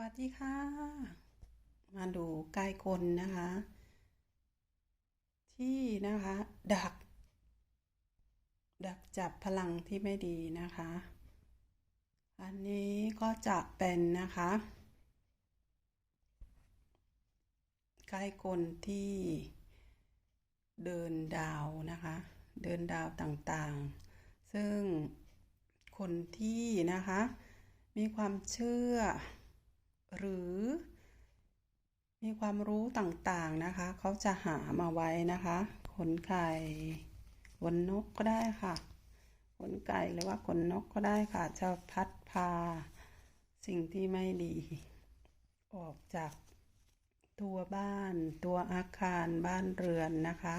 วัสดีค่ะ มาดูกายกลนะคะ ที่นะคะ ดัก ดักจับพลังที่ไม่ดีนะคะ อันนี้ก็จะเป็นนะคะกายกลที่เดินดาวนะคะ เดินดาวต่างๆ ซึ่งคนที่นะคะ มีความเชื่อ หรือ มีความรู้ต่างๆนะคะ เขาจะหามาไว้นะคะ ขนไก่ขนนกก็ได้ค่ะ ขนไก่หรือว่าขนนกก็ได้ค่ะ จะพัดพา สิ่งที่ไม่ดี ออกจากตัวบ้าน ตัวอาคารบ้านเรือนนะคะ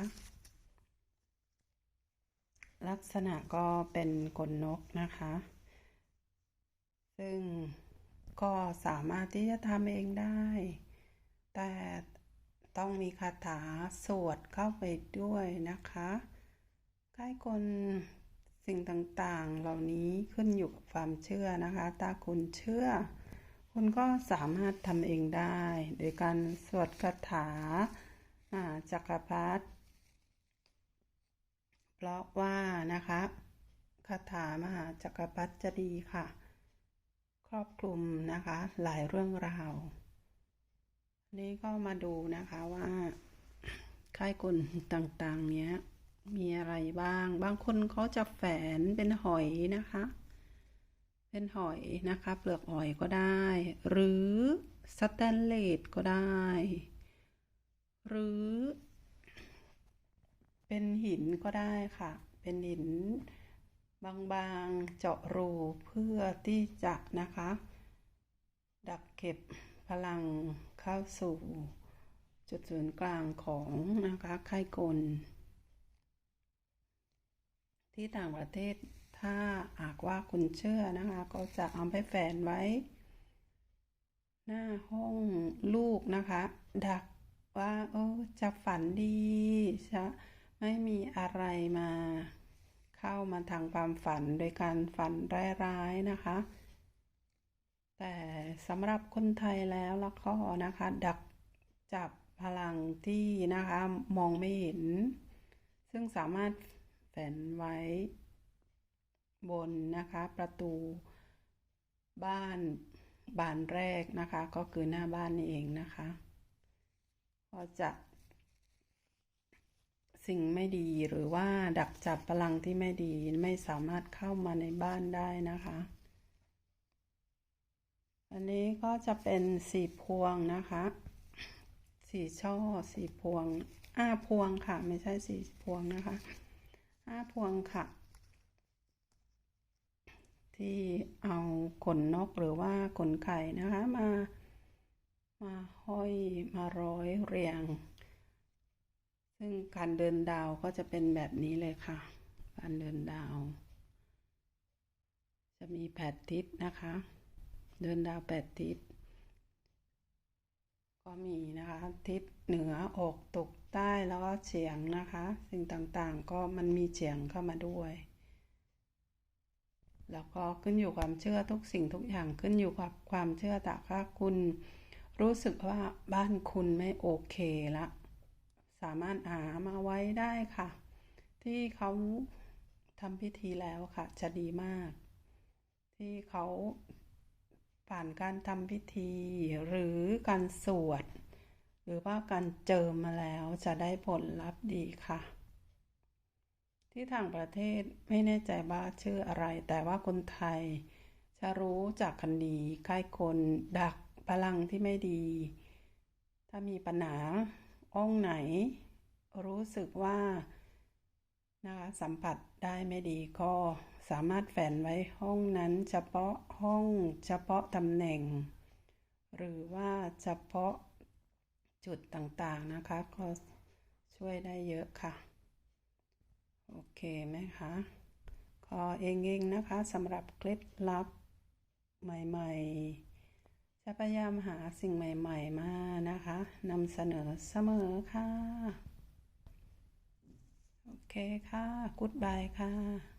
ลักษณะก็เป็นขนนกนะคะ ซึ่ง ก็สามารถที่จะทำเองได้ แต่ต้องมีคาถาสวดเข้าไปด้วยนะคะใกล้คนสิ่งต่างๆ เหล่านี้ขึ้นอยู่กับความเชื่อนะคะ ถ้าคุณเชื่อ คุณก็สามารถทำเองได้ โดยการสวดคาถาจักรพรรดิเพราะว่านะคะคาถามหาจักรพรรดิจะดีค่ะ รอบคลุมนะคะ หลายเรื่องราว นี้ก็มาดูนะคะว่าค่ายกลต่างๆ เนี้ย มีอะไรบ้าง บางคนเขาจะแฝนเป็นหอยนะคะ เป็นหอยนะคะ เปลือกหอยก็ได้ หรือสแตนเลสก็ได้ หรือ เป็นหินก็ได้ค่ะ เป็นหิน บางๆเจาะรูเพื่อที่จะนะคะ ดักเก็บพลังเข้าสู่จุดศูนย์กลางของนะคะไข้กล ที่ต่างประเทศถ้าหากว่าคุณเชื่อนะคะ ก็จะเอาไปแฝนไว้ หน้าห้องลูกนะคะ ดักว่าเออจะฝันดีจะไม่มีอะไรมา เข้ามาทางความฝันโดยการฝันร้ายๆนะคะ แต่สำหรับคนไทยแล้วล้วก็นะคะ ดักจับพลังที่นะคะมองไม่เห็น ซึ่งสามารถแฝนไว้บนนะคะประตูบ้านบานแรกนะคะ ก็คือหน้าบ้านนี่เองนะคะ ก็จะ สิ่งไม่ดีหรือว่าดักจับพลังที่ไม่ดีไม่สามารถเข้ามาในบ้านได้นะคะ อันนี้ก็จะเป็นสี่พวงนะคะสี่ช่อสี่พวงห้าพวงค่ะ ไม่ใช่สี่พวงนะคะห้าพวงค่ะ ที่เอาขนนกหรือว่าขนไข่นะคะมา มาห้อยมาร้อยเรียง ซึ่งการเดินดาวก็จะเป็นแบบนี้เลยค่ะ การเดินดาว จะมีแปดทิศนะคะ เดินดาวแปดทิศ ก็มีนะคะ ทิศเหนือออกตกใต้แล้วก็เฉียงนะคะ สิ่งต่างๆ ก็มันมีเฉียงเข้ามาด้วยแล้วก็ขึ้นอยู่ความเชื่อทุกสิ่งทุกอย่างขึ้นอยู่กับความเชื่อแต่ถ้าคุณรู้สึกว่าบ้านคุณไม่โอเคละ สามารถหามาไว้ได้ค่ะ ที่เขาทำพิธีแล้วค่ะ จะดีมาก ที่เขาผ่านการทำพิธีหรือการสวด หรือว่าการเจิมมาแล้วจะได้ผลลัพธ์ดีค่ะ ที่ทางประเทศไม่แน่ใจว่าชื่ออะไร แต่ว่าคนไทยจะรู้จากคันดีใกล้คนดักพลังที่ไม่ดี ถ้ามีปัญหาห้องไหน รู้สึกว่านะคะสัมผัสได้ไม่ดีก็สามารถแฝนไว้ห้องนั้นเฉพาะห้องเฉพาะตำแหน่ง หรือว่าเฉพาะจุดต่างๆนะคะก็ช่วยได้เยอะค่ะ โอเคไหมคะขอเองๆนะคะสำหรับเคล็ดลับใหม่ๆ จะพยายามหาสิ่งใหม่ ๆ มานะคะนำเสนอเสมอค่ะ เคค่ะ กุ๊ดบายค่ะ